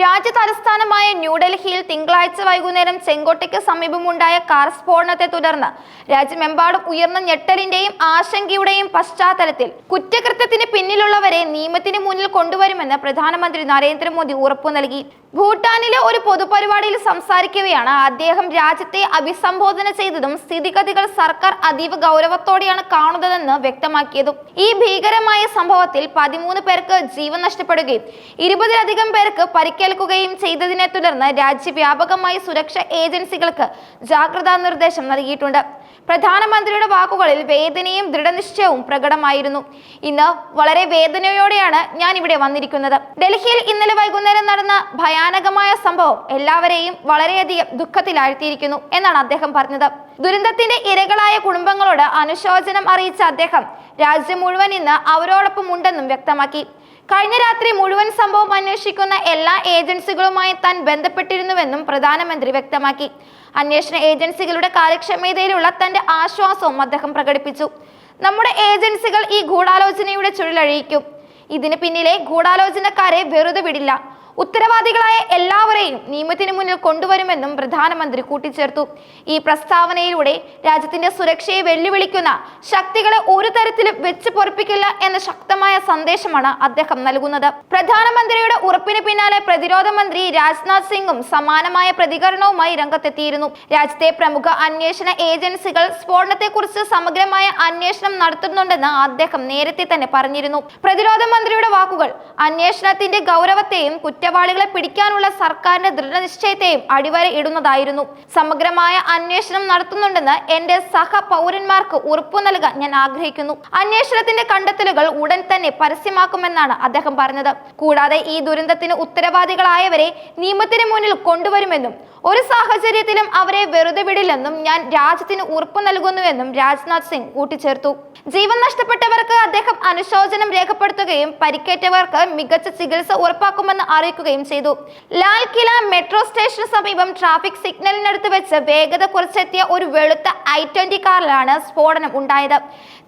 രാജ്യ തലസ്ഥാനമായ ന്യൂഡൽഹിയിൽ തിങ്കളാഴ്ച വൈകുന്നേരം ചെങ്കോട്ടയ്ക്ക് സമീപമുണ്ടായ കാർ സ്ഫോടനത്തെ തുടർന്ന് രാജ്യമെമ്പാടും ഉയർന്ന ഞെട്ടലിന്റെയും ആശങ്കയുടെയും പശ്ചാത്തലത്തിൽ കുറ്റകൃത്യത്തിന് പിന്നിലുള്ളവരെ നിയമത്തിന് മുന്നിൽ കൊണ്ടുവരുമെന്ന് പ്രധാനമന്ത്രി നരേന്ദ്രമോദി ഉറപ്പു നൽകി. ഭൂട്ടാനിലെ ഒരു പൊതുപരിപാടിയിൽ സംസാരിക്കവെയാണ് അദ്ദേഹം രാജ്യത്തെ അഭിസംബോധന ചെയ്തതും സ്ഥിതിഗതികൾ സർക്കാർ അതീവ ഗൗരവത്തോടെയാണ് കാണുന്നതെന്ന് വ്യക്തമാക്കിയതും. ഈ ഭീകരമായ സംഭവത്തിൽ പതിമൂന്ന് പേർക്ക് ജീവൻ നഷ്ടപ്പെടുകയും ഇരുപതിലധികം പേർക്ക് പരിക്കേൽക്കുകയും ചെയ്തതിനെ തുടർന്ന് രാജ്യവ്യാപകമായി സുരക്ഷാ ഏജൻസികൾക്ക് ജാഗ്രതാ നിർദ്ദേശം നൽകിയിട്ടുണ്ട്. പ്രധാനമന്ത്രിയുടെ വാക്കുകളിൽ വേദനയും ദൃഢനിശ്ചയവും പ്രകടമായിരുന്നു. ഇന്ന് വളരെ വേദനയോടെയാണ് ഞാൻ ഇവിടെ വന്നിരിക്കുന്നത്. ഡൽഹിയിൽ ഇന്നലെ വൈകുന്നേരം നടന്ന ഭയാനകമായ സംഭവം എല്ലാവരെയും വളരെയധികം ദുഃഖത്തിലാഴ്ത്തിയിരിക്കുന്നു എന്നാണ് അദ്ദേഹം പറഞ്ഞത്. ദുരന്തത്തിന്റെ ഇരകളായ കുടുംബങ്ങളോട് അനുശോചനം അറിയിച്ച അദ്ദേഹം രാജ്യം മുഴുവൻ ഇന്ന് അവരോടൊപ്പം ഉണ്ടെന്നും വ്യക്തമാക്കി. കഴിഞ്ഞ രാത്രി മുഴുവൻ സംഭവം അന്വേഷിക്കുന്ന എല്ലാ ഏജൻസികളുമായി താൻ ബന്ധപ്പെട്ടിരുന്നുവെന്നും പ്രധാനമന്ത്രി വ്യക്തമാക്കി. അന്വേഷണ ഏജൻസികളുടെ കാര്യക്ഷമതയിലുള്ള തന്റെ ആശ്വാസവും അദ്ദേഹം പ്രകടിപ്പിച്ചു. നമ്മുടെ ഏജൻസികൾ ഈ ഗൂഢാലോചനയുടെ ചുഴലഴിക്കും. ഇതിന് പിന്നിലെ ഗൂഢാലോചനക്കാരെ വെറുതെ വിടില്ല. ഉത്തരവാദികളായ എല്ലാവരെയും നിയമത്തിന് മുന്നിൽ കൊണ്ടുവരുമെന്നും പ്രധാനമന്ത്രി കൂട്ടിച്ചേർത്തു. ഈ പ്രസ്താവനയിലൂടെ രാജ്യത്തിന്റെ സുരക്ഷയെ വെല്ലുവിളിക്കുന്ന ശക്തികളെ ഒരു തരത്തിലും വെച്ച് പൊറപ്പിക്കില്ല എന്ന ശക്തമായ സന്ദേശമാണ് അദ്ദേഹം നൽകുന്നത്. പ്രധാനമന്ത്രിയുടെ ഉറപ്പിന് പിന്നാലെ പ്രതിരോധ മന്ത്രി രാജ്നാഥ് സിംഗും സമാനമായ പ്രതികരണവുമായി രംഗത്തെത്തിയിരുന്നു. രാജ്യത്തെ പ്രമുഖ അന്വേഷണ ഏജൻസികൾ സ്ഫോടനത്തെക്കുറിച്ച് സമഗ്രമായ അന്വേഷണം നടത്തുന്നുണ്ടെന്ന് അദ്ദേഹം നേരത്തെ തന്നെ പറഞ്ഞിരുന്നു. പ്രതിരോധ മന്ത്രിയുടെ വാക്കുകൾ അന്വേഷണത്തിന്റെ ഗൗരവത്തെയും കുറ്റവാളികളെ പിടിക്കാനുള്ള സർക്കാരിന്റെ ദൃഢനിശ്ചയത്തെയും അടിവര ഇടുന്നതായിരുന്നു. സമഗ്രമായ അന്വേഷണം നടത്തുന്നുണ്ടെന്ന് എന്റെ സഹ പൗരന്മാർക്ക് ഉറപ്പു നൽകാൻ ഞാൻ ആഗ്രഹിക്കുന്നു. അന്വേഷണത്തിന്റെ കണ്ടെത്തലുകൾ ഉടൻ തന്നെ പരസ്യമാക്കുമെന്നാണ് അദ്ദേഹം പറഞ്ഞത്. കൂടാതെ ഈ ദുരന്തത്തിന് ഉത്തരവാദികളായവരെ നിയമത്തിന് മുന്നിൽ കൊണ്ടുവരുമെന്നും ഒരു സാഹചര്യത്തിലും അവരെ വെറുതെ വിടില്ലെന്നും ഞാൻ രാജ്യത്തിന് ഉറപ്പു നൽകുന്നുവെന്നും രാജ്നാഥ് സിംഗ് കൂട്ടിച്ചേർത്തു. ജീവൻ നഷ്ടപ്പെട്ടവർക്ക് അദ്ദേഹം അനുശോചനം രേഖപ്പെടുത്തുകയും പരിക്കേറ്റവർക്ക് മികച്ച ചികിത്സ ഉറപ്പാക്കുമെന്ന് അറിയിക്കുകയും ചെയ്തു. ലാൽ കില മെട്രോ സ്റ്റേഷന് സമീപം ട്രാഫിക് സിഗ്നലിനടുത്ത് വെച്ച് വേഗത കുറച്ചെത്തിയ ഒരു വെളുത്ത ഐ ട്വന്റി കാറിലാണ് സ്ഫോടനം ഉണ്ടായത്.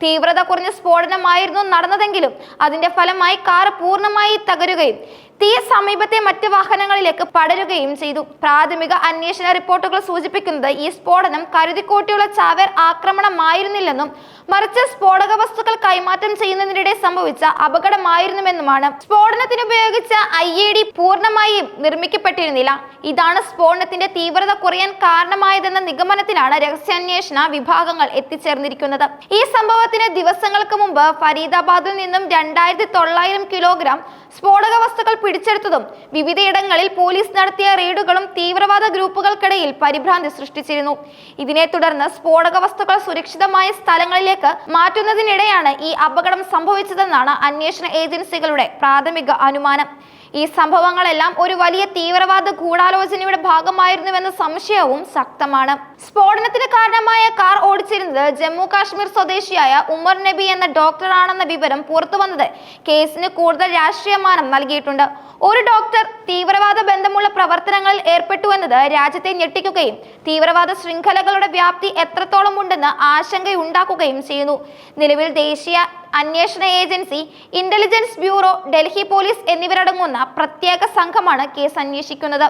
തീവ്രത കുറഞ്ഞ സ്ഫോടനമായിരുന്നു നടന്നതെങ്കിലും അതിന്റെ ഫലമായി കാർ പൂർണമായി തകരുകയും തീ സമീപത്തെ മറ്റ് വാഹനങ്ങളിലേക്ക് പടരുകയും ചെയ്തു. പ്രാഥമിക അന്വേഷണ റിപ്പോർട്ടുകൾ സൂചിപ്പിക്കുന്നത് ഈ സ്ഫോടനം കരുതിക്കോട്ടിയുള്ള ചാവേർ ആക്രമണമായിരുന്നില്ലെന്നും മറിച്ച് സ്ഫോടക വസ്തുക്കൾ കൈമാറ്റം ചെയ്യുന്നതിനിടെ സംഭവിച്ച അപകടമായിരുന്നുവെന്നുമാണ്. സ്ഫോടനത്തിന് ഉപയോഗിച്ച ഐ എ ഡി പൂർണമായും നിർമ്മിക്കപ്പെട്ടിരുന്നില്ല. ഇതാണ് സ്ഫോടനത്തിന്റെ തീവ്രത കുറയാൻ കാരണമായതെന്ന നിഗമനത്തിലാണ് രഹസ്യാന്വേഷണ വിഭാഗങ്ങൾ എത്തിച്ചേർന്നിരിക്കുന്നത്. ഈ സംഭവത്തിന് ദിവസങ്ങൾക്ക് മുമ്പ് ഫരീദാബാദിൽ നിന്നും രണ്ടായിരത്തി തൊള്ളായിരം കിലോഗ്രാം സ്ഫോടക വസ്തുക്കൾ പിടിച്ചെടുത്തതും വിവിധയിടങ്ങളിൽ പോലീസ് നടത്തിയ റെയ്ഡുകളും തീവ്രവാദ ഗ്രൂപ്പുകൾക്കിടയിൽ പരിഭ്രാന്തി സൃഷ്ടിച്ചിരുന്നു. ഇതിനെ തുടർന്ന് സ്ഫോടക വസ്തുക്കൾ സുരക്ഷിതമായ സ്ഥലങ്ങളിലേക്ക് മാറ്റുന്നതിനിടെയാണ് ഈ അപകടം സംഭവിച്ചതെന്നാണ് അന്വേഷണ ഏജൻസികളുടെ പ്രാഥമിക അനുമാനം. ഈ സംഭവങ്ങളെല്ലാം ഒരു വലിയ തീവ്രവാദ ഗൂഢാലോചനയുടെ ഭാഗമായിരുന്നുവെന്ന സംശയവും ശക്തമാണ്. സ്ഫോടനത്തിന് കാരണമായ കാർ ഓടിച്ചിരുന്നത് ജമ്മു കാശ്മീർ സ്വദേശിയായ ഉമർ നബി എന്ന ഡോക്ടറാണെന്ന വിവരം പുറത്തുവന്നത് കേസിന് കൂടുതൽ രാഷ്ട്രീയമാനം നൽകിയിട്ടുണ്ട്. ഒരു ഡോക്ടർ തീവ്രവാദ ബന്ധമുള്ള പ്രവർത്തനങ്ങളിൽ ഏർപ്പെട്ടുവെന്നത് രാജ്യത്തെ ഞെട്ടിക്കുകയും തീവ്രവാദ ശൃംഖലകളുടെ വ്യാപ്തി എത്രത്തോളം ഉണ്ടെന്ന് ആശങ്കയുണ്ടാക്കുകയും ചെയ്യുന്നു. നിലവിൽ ദേശീയ അന്വേഷണ agency intelligence bureau Delhi police എന്നിവരടങ്ങുന്ന പ്രത്യേക സംഘമാണ് കേസ് അന്വേഷിക്കുന്നത്.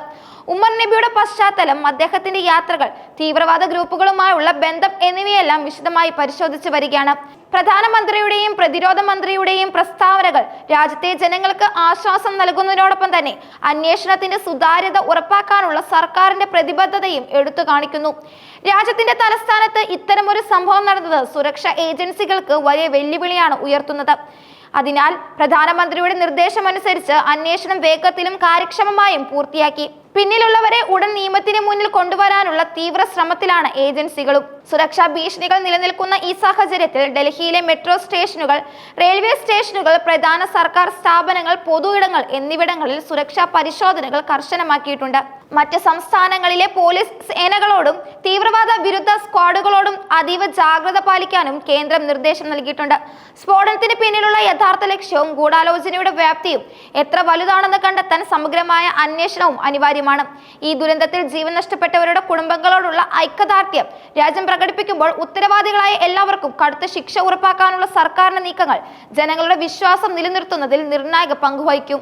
ഉമർ നബിയുടെ പശ്ചാത്തലം അദ്ദേഹത്തിന്റെ യാത്രകൾ തീവ്രവാദ ഗ്രൂപ്പുകളുമായുള്ള ബന്ധം എന്നിവയെല്ലാം വിശദമായി പരിശോധിച്ചു വരികയാണ്. പ്രധാനമന്ത്രിയുടെയും പ്രതിരോധ മന്ത്രിയുടെയും പ്രസ്താവനകൾ രാജ്യത്തെ ജനങ്ങൾക്ക് ആശ്വാസം നൽകുന്നതിനോടൊപ്പം തന്നെ അന്വേഷണത്തിന്റെ സുതാര്യത ഉറപ്പാക്കാനുള്ള സർക്കാരിന്റെ പ്രതിബദ്ധതയും എടുത്തു കാണിക്കുന്നു. രാജ്യത്തിന്റെ തലസ്ഥാനത്ത് ഇത്തരമൊരു സംഭവം നടന്നത് സുരക്ഷാ ഏജൻസികൾക്ക് വലിയ വെല്ലുവിളിയാണ് ഉയർത്തുന്നത്. അതിനാൽ പ്രധാനമന്ത്രിയുടെ നിർദ്ദേശമനുസരിച്ച് അന്വേഷണം വേഗത്തിലും കാര്യക്ഷമമായും പൂർത്തിയാക്കി. പിന്നിലുള്ളവരെ ഉടൻ നിയമത്തിന് മുന്നിൽ കൊണ്ടുവരാനുള്ള തീവ്ര ശ്രമത്തിലാണ് ഏജൻസികളും. സുരക്ഷാ ഭീഷണികൾ നിലനിൽക്കുന്ന ഈ സാഹചര്യത്തിൽ ഡൽഹിയിലെ മെട്രോ സ്റ്റേഷനുകൾ റെയിൽവേ സ്റ്റേഷനുകൾ പ്രധാന സർക്കാർ സ്ഥാപനങ്ങൾ പൊതു ഇടങ്ങൾ എന്നിവിടങ്ങളിൽ സുരക്ഷാ പരിശോധനകൾ കർശനമാക്കിയിട്ടുണ്ട്. മറ്റ് സംസ്ഥാനങ്ങളിലെ പോലീസ് സേനകളോടും തീവ്രവാദ വിരുദ്ധ സ്ക്വാഡുകളോടും അതീവ ജാഗ്രത പാലിക്കാനും കേന്ദ്രം നിർദ്ദേശം നൽകിയിട്ടുണ്ട്. സ്ഫോടനത്തിന് പിന്നിലുള്ള യഥാർത്ഥ ലക്ഷ്യവും ഗൂഢാലോചനയുടെ വ്യാപ്തിയും എത്ര വലുതാണെന്ന് കണ്ടെത്താൻ സമഗ്രമായ അന്വേഷണവും അനിവാര്യമാണ്. ഈ ദുരന്തത്തിൽ ജീവൻ നഷ്ടപ്പെട്ടവരുടെ കുടുംബങ്ങളോടുള്ള ഐക്യദാർഢ്യം രാജ്യം പ്രകടിപ്പിക്കുമ്പോൾ ഉത്തരവാദികളായ എല്ലാവർക്കും കടുത്ത ശിക്ഷ ഉറപ്പാക്കാനുള്ള സർക്കാരിന്റെ നീക്കങ്ങൾ ജനങ്ങളുടെ വിശ്വാസം നിലനിർത്തുന്നതിൽ നിർണായക പങ്കുവഹിക്കും.